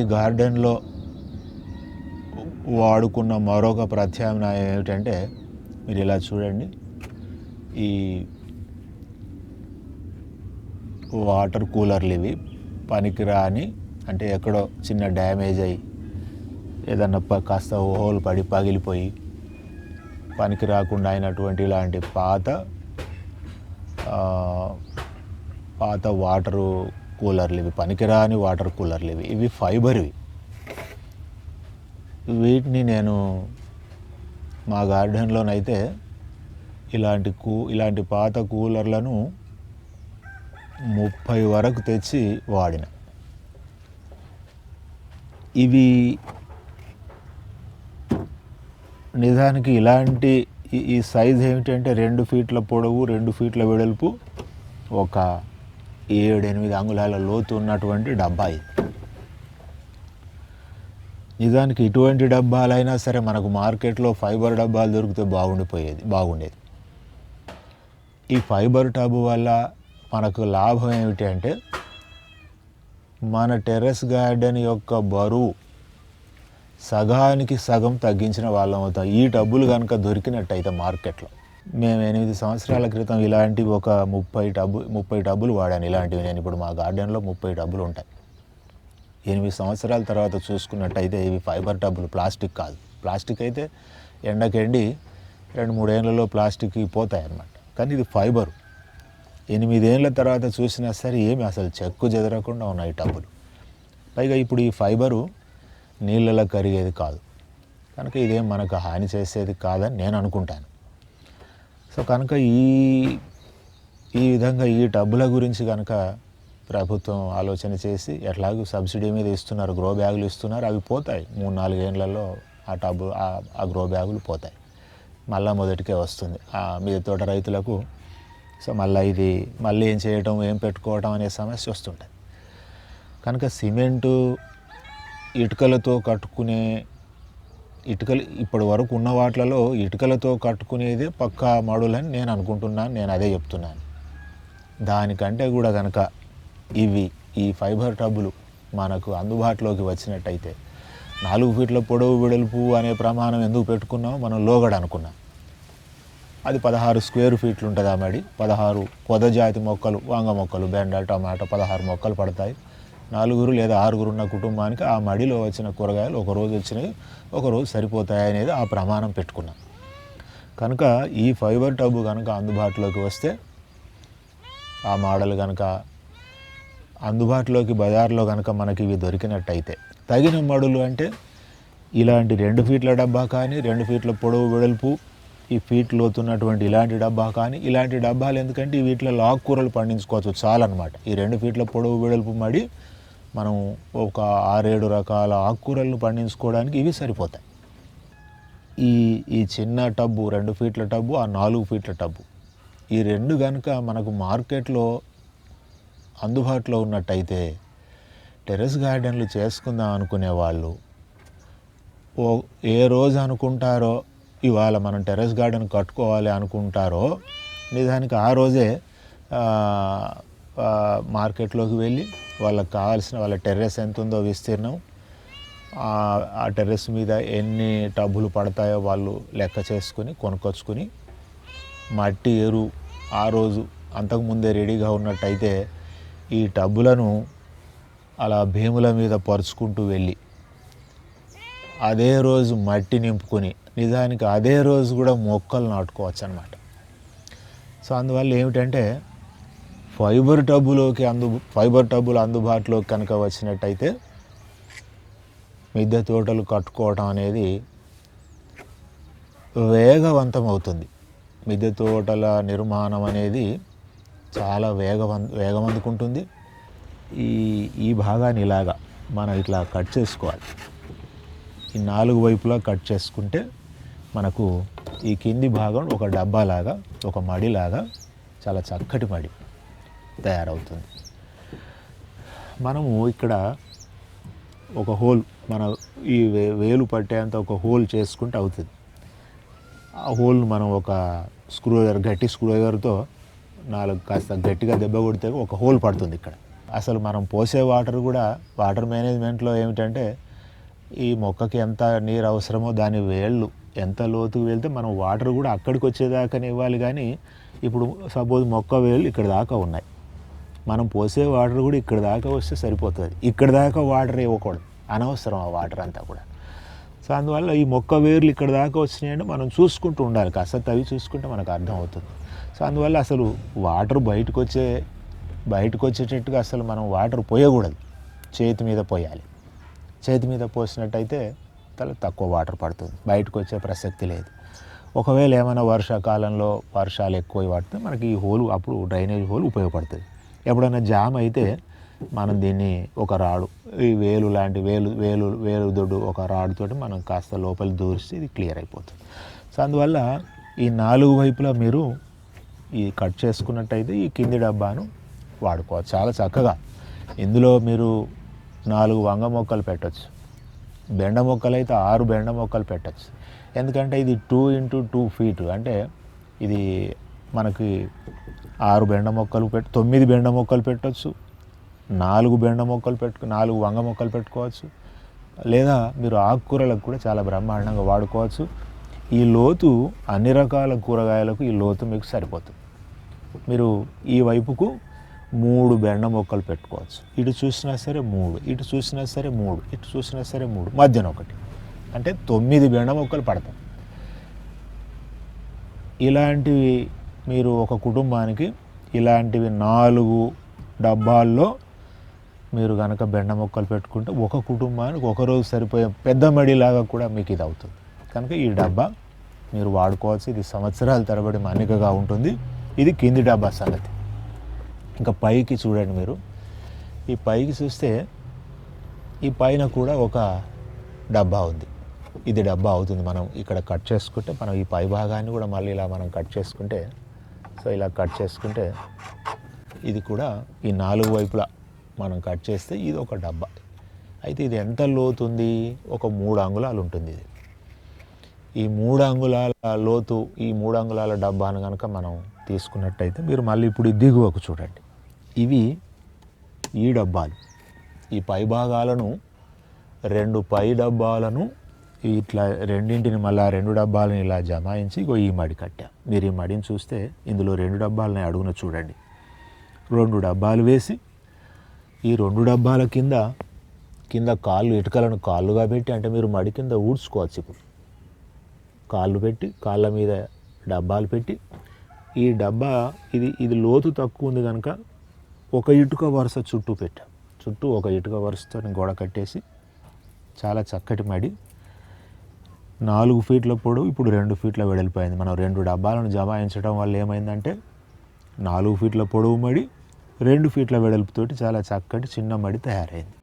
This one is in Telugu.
గార్డెన్లో వాడుకున్న మరొక ప్రత్యామ్నాయం ఏమిటంటే మీరు ఇలా చూడండి. ఈ వాటర్ కూలర్లు ఇవి పనికిరాని అంటే ఎక్కడో చిన్న డ్యామేజ్ అయ్యి ఏదన్నా ప- కాస్త హోల్ పడి పగిలిపోయి పనికి రాకుండా అయినటువంటి ఇలాంటి పాత పాత వాటరు కూలర్లు ఇవి పనికిరాని వాటర్ కూలర్లు ఇవి ఇవి ఫైబర్వి. వీటిని నేను మా గార్డెన్లోనైతే ఇలాంటి కూ ఇలాంటి పాత కూలర్లను ముప్పై వరకు తెచ్చి వాడిన. ఇవి నిజానికి ఇలాంటి ఈ- సైజ్ ఏమిటంటే రెండు ఫీట్ల పొడవు రెండు ఫీట్ల వెడల్పు ఒక ఏడు ఎనిమిది అంగుళాల లోతు ఉన్నటువంటి డబ్బా ఇది. నిజానికి ఇటువంటి డబ్బాలైనా సరే మనకు మార్కెట్లో ఫైబర్ డబ్బాలు దొరికితే బాగుండిపోయేది బాగుండేది. ఈ ఫైబర్ టబ్ వల్ల మనకు లాభం ఏమిటి అంటే మన టెర్రస్ గార్డెన్ యొక్క బరువు సగానికి సగం తగ్గించిన వాళ్ళం అవుతాం. ఈ డబ్బులు కనుక దొరికినట్టయితే మార్కెట్లో. మేము ఎనిమిది సంవత్సరాల క్రితం ఇలాంటివి ఒక ముప్పై టబ్బు ముప్పై టబ్బులు వాడాను. ఇలాంటివి నేను ఇప్పుడు మా గార్డెన్లో ముప్పై టబ్బులు ఉంటాయి. ఎనిమిది సంవత్సరాల తర్వాత చూసుకున్నట్టయితే ఇవి ఫైబర్ టబ్బులు ప్లాస్టిక్ కాదు. ప్లాస్టిక్ అయితే ఎండకెండి రెండు మూడేళ్ళలో ప్లాస్టిక్ పోతాయి అన్నమాట కానీ ఇది ఫైబర్. ఎనిమిదేళ్ళ తర్వాత చూసినా సరే ఏమి అసలు చెక్కు చెదరకుండా ఉన్నాయి టబ్బులు. పైగా ఇప్పుడు ఈ ఫైబరు నీళ్ళలో కరిగేది కాదు. కనుక ఇదేం మనకు హాని చేసేది కాదని నేను అనుకుంటాను. సో కనుక ఈ ఈ విధంగా ఈ టబ్బుల గురించి కనుక ప్రభుత్వం ఆలోచన చేసి ఎట్లాగూ సబ్సిడీ మీద ఇస్తున్నారు గ్రో బ్యాగులు ఇస్తున్నారు అవి పోతాయి. మూడు నాలుగేళ్ళలో ఆ టబ్బు ఆ- గ్రో బ్యాగులు పోతాయి. మళ్ళా మొదటికే వస్తుంది. ఆ మీద తోట రైతులకు సో మళ్ళీ ఇది మళ్ళీ ఏం చేయటం ఏం పెట్టుకోవటం అనే సమస్య వస్తుంటుంది. కనుక సిమెంటు ఇటుకలతో కట్టుకునే ఇటుకలు ఇప్పటి వరకు ఉన్న వాటిలలో ఇటుకలతో కట్టుకునేదే పక్కా మడులని నేను అనుకుంటున్నాను నేను అదే చెప్తున్నాను. దానికంటే కూడా కనుక ఇవి ఈ ఫైబర్ టబ్బులు మనకు అందుబాటులోకి వచ్చినట్టయితే నాలుగు ఫీట్ల పొడవు వెడల్పు అనే ప్రమాణం ఎందుకు పెట్టుకున్నామో మనం లోగడ అనుకున్నాం. అది పదహారు స్క్వేర్ ఫీట్లు ఉంటుంది ఆ మడి పదహారు పొదజాతి మొక్కలు వంగ మొక్కలు బెండ టమాటా పదహారు మొక్కలు పడతాయి. నలుగురు లేదా ఆరుగురు ఉన్న కుటుంబానికి ఆ మడిలో వచ్చిన కూరగాయలు ఒక రోజు వచ్చినవి ఒక రోజు సరిపోతాయి అనేది ఆ ప్రమాణం పెట్టుకున్నాం. కనుక ఈ ఫైబర్ టబ్ కనుక అందుబాటులోకి వస్తే ఆ మోడల్ కనుక అందుబాటులోకి బజార్లో కనుక మనకి ఇవి దొరికినట్టయితే. తగిన మడులు అంటే ఇలాంటి రెండు ఫీట్ల డబ్బా కానీ రెండు ఫీట్ల పొడవు వెడల్పు ఈ ఫీట్ లోతున్నటువంటి ఇలాంటి డబ్బా కానీ ఇలాంటి డబ్బాలు ఎందుకంటే వీటిలో ఆకుకూరలు పండించుకోవచ్చు చాలన్నమాట. ఈ రెండు ఫీట్ల పొడవు వెడల్పు మడి మనం ఒక ఆరేడు రకాల ఆకుకూరలను పండించుకోవడానికి ఇవి సరిపోతాయి. ఈ ఈ చిన్న టబ్బు రెండు ఫీట్ల టబ్బు ఆ నాలుగు ఫీట్ల టబ్బు. ఈ రెండు కనుక మనకు మార్కెట్లో అందుబాటులో ఉన్నట్టయితే టెరెస్ గార్డెన్లు చేసుకుందాం అనుకునే వాళ్ళు ఓ ఏ రోజు అనుకుంటారో ఇవాళ మనం టెర్రస్ గార్డెన్ కట్టుకోవాలి అనుకుంటారో నిజానికి ఆ రోజే మార్కెట్లోకి వెళ్ళి వాళ్ళకి కావాల్సిన వాళ్ళ టెర్రస్ ఎంత ఉందో విస్తీర్ణం ఆ టెర్రస్ మీద ఎన్ని టబ్బులు పడతాయో వాళ్ళు లెక్క చేసుకుని కొనుక్కొచ్చుకుని మట్టి ఎరువు ఆ రోజు అంతకుముందే రెడీగా ఉన్నట్టయితే ఈ టబ్బులను అలా భీముల మీద పరుచుకుంటూ వెళ్ళి అదే రోజు మట్టి నింపుకొని నిజానికి అదే రోజు కూడా మొక్కలు నాటుకోవచ్చు అనమాట సో అందువల్ల ఏమిటంటే ఫైబర్ టబ్బులోకి అందు ఫైబర్ టబ్బులు అందుబాటులోకి కనుక వచ్చినట్టయితే మిద్దె తోటలు కట్టుకోవటం అనేది వేగవంతం అవుతుంది మిద్దె తోటల నిర్మాణం అనేది చాలా వేగవం వేగం అందుకుంటుంది ఈ ఈ భాగాన్ని ఇలాగా మనం ఇట్లా కట్ చేసుకోవాలి. ఈ నాలుగు వైపులా కట్ చేసుకుంటే మనకు ఈ కింది భాగం ఒక డబ్బాలాగా ఒక మడిలాగా చాలా చక్కటి మడి. తయారవుతుంది. మనము ఇక్కడ ఒక హోల్ మన ఈ వే- వేలు పట్టేంత ఒక హోల్ చేసుకుంటే అవుతుంది. ఆ హోల్ను మనం ఒక స్క్రూ గట్టి స్క్రూ నాలుగు కాస్త గట్టిగా దెబ్బ కొడితే ఒక హోల్ పడుతుంది ఇక్కడ. అసలు మనం పోసే వాటర్ కూడా వాటర్ మేనేజ్మెంట్లో ఏమిటంటే ఈ మొక్కకి ఎంత నీరు అవసరమో దాని వేళ్ళు ఎంత లోతుకు వెళ్తే మనం వాటర్ కూడా అక్కడికి వచ్చేదాకానే ఇవ్వాలి. కానీ ఇప్పుడు సపోజ్ మొక్క వేళ్ళు ఇక్కడ దాకా ఉన్నాయి. మనం పోసే వాటర్ కూడా ఇక్కడ దాకా వస్తే సరిపోతుంది. ఇక్కడ దాకా వాటర్ ఇవ్వకూడదు. అనవసరం ఆ వాటర్ అంతా కూడా. సో అందువల్ల ఈ మొక్క వేర్లు ఇక్కడ దాకా వచ్చినాయంటే మనం చూసుకుంటూ ఉండాలి. కాస్త తవి చూసుకుంటే మనకు అర్థం అవుతుంది. సో అందువల్ల అసలు వాటర్ బయటకు వచ్చే బయటకు వచ్చేటట్టుగా అసలు మనం వాటర్ పోయకూడదు. చేతి మీద పోయాలి. చేతి మీద పోసినట్టయితే చాలా తక్కువ వాటర్ పడుతుంది. బయటకు వచ్చే ప్రసక్తి లేదు. ఒకవేళ ఏమైనా వర్షాకాలంలో వర్షాలు ఎక్కువ పడితే మనకి ఈ హోల్ అప్పుడు డ్రైనేజ్ హోల్ ఉపయోగపడుతుంది. ఎప్పుడైనా జామ్ అయితే మనం దీన్ని ఒక రాడు ఈ వేలు లాంటి వేలు వేలు వేలు దొడ్డు ఒక రాడుతోటి మనం కాస్త లోపల దూరిస్తే ఇది క్లియర్ అయిపోతుంది. సో అందువల్ల ఈ నాలుగు వైపులా మీరు ఈ కట్ చేసుకున్నట్టయితే ఈ కింది డబ్బాను వాడుకోవచ్చు చాలా చక్కగా. ఇందులో మీరు నాలుగు వంగ మొక్కలు పెట్టచ్చు. బెండ మొక్కలు అయితే ఆరు బెండ మొక్కలు పెట్టచ్చు. ఎందుకంటే ఇది టూ ఇంటూ టూ ఫీట్ అంటే ఇది మనకి ఆరు బెండ మొక్కలు పెట్టు తొమ్మిది బెండ మొక్కలు పెట్టవచ్చు నాలుగు బెండ మొక్కలు పెట్టు నాలుగు వంగ మొక్కలు పెట్టుకోవచ్చు లేదా మీరు ఆకుకూరలకు కూడా చాలా బ్రహ్మాండంగా వాడుకోవచ్చు. ఈ లోతు అన్ని రకాల కూరగాయలకు ఈ లోతు మీకు సరిపోతుంది. మీరు ఈ వైపుకు మూడు బెండ మొక్కలు పెట్టుకోవచ్చు. ఇటు చూసినా సరే మూడు ఇటు చూసినా సరే మూడు ఇటు చూసినా సరే మూడు మధ్యన ఒకటి. అంటే తొమ్మిది బెండ మొక్కలు పడతాయి. ఇలాంటివి మీరు ఒక కుటుంబానికి ఇలాంటివి నాలుగు డబ్బాల్లో మీరు కనుక బెండ మొక్కలు పెట్టుకుంటే ఒక కుటుంబానికి ఒకరోజు సరిపోయే పెద్ద మడిలాగా కూడా మీకు ఇది అవుతుంది. కనుక ఈ డబ్బా మీరు వాడుకోవాల్సి ఇది సంవత్సరాల తరబడి మన్నికగా ఉంటుంది. ఇది కింది డబ్బా సంగతి. ఇంకా పైకి చూడండి మీరు. ఈ పైకి చూస్తే ఈ పైన కూడా ఒక డబ్బా ఉంది. ఇది డబ్బా అవుతుంది. మనం ఇక్కడ కట్ చేసుకుంటే మనం ఈ పై భాగాన్ని కూడా మళ్ళీ ఇలా మనం కట్ చేసుకుంటే సో ఇలా కట్ చేసుకుంటే ఇది కూడా ఈ నాలుగు వైపులా మనం కట్ చేస్తే ఇది ఒక డబ్బా. అయితే ఇది ఎంత లోతుంది? ఒక మూడు అంగుళాలు ఉంటుంది ఇది. ఈ మూడు అంగుళాల లోతు ఈ మూడు అంగుళాల డబ్బాను కనుక మనం తీసుకున్నట్టయితే మీరు మళ్ళీ ఇప్పుడు దిగువకు చూడండి. ఇవి ఈ డబ్బాలు. ఈ పై భాగాలను రెండు పై డబ్బాలను ఇట్లా రెండింటిని మళ్ళీ ఆ రెండు డబ్బాలను ఇలా జమాయించి ఇగో ఈ మడి కట్టా. మీరు ఈ మడిని చూస్తే ఇందులో రెండు డబ్బాలని అడుగున చూడండి. రెండు డబ్బాలు వేసి ఈ రెండు డబ్బాల కింద కింద కాళ్ళు ఇటుకలను కాళ్ళుగా పెట్టి అంటే మీరు మడి కింద ఊడ్చుకోవచ్చు ఇప్పుడు. కాళ్ళు పెట్టి కాళ్ళ మీద డబ్బాలు పెట్టి ఈ డబ్బా ఇది ఇది లోతు తక్కువ ఉంది కనుక ఒక ఇటుక వరుస చుట్టూ పెట్టాం. చుట్టూ ఒక ఇటుక వరుసతో గోడ కట్టేసి చాలా చక్కటి మడి నాలుగు ఫీట్ల పొడవు ఇప్పుడు రెండు ఫీట్ల వెడల్పోయింది. మనం రెండు డబ్బాలను జమాయించడం వల్ల ఏమైందంటే నాలుగు ఫీట్ల పొడవు మడి రెండు ఫీట్ల వెడల్పుతోటి చాలా చక్కటి చిన్న మడి తయారైంది.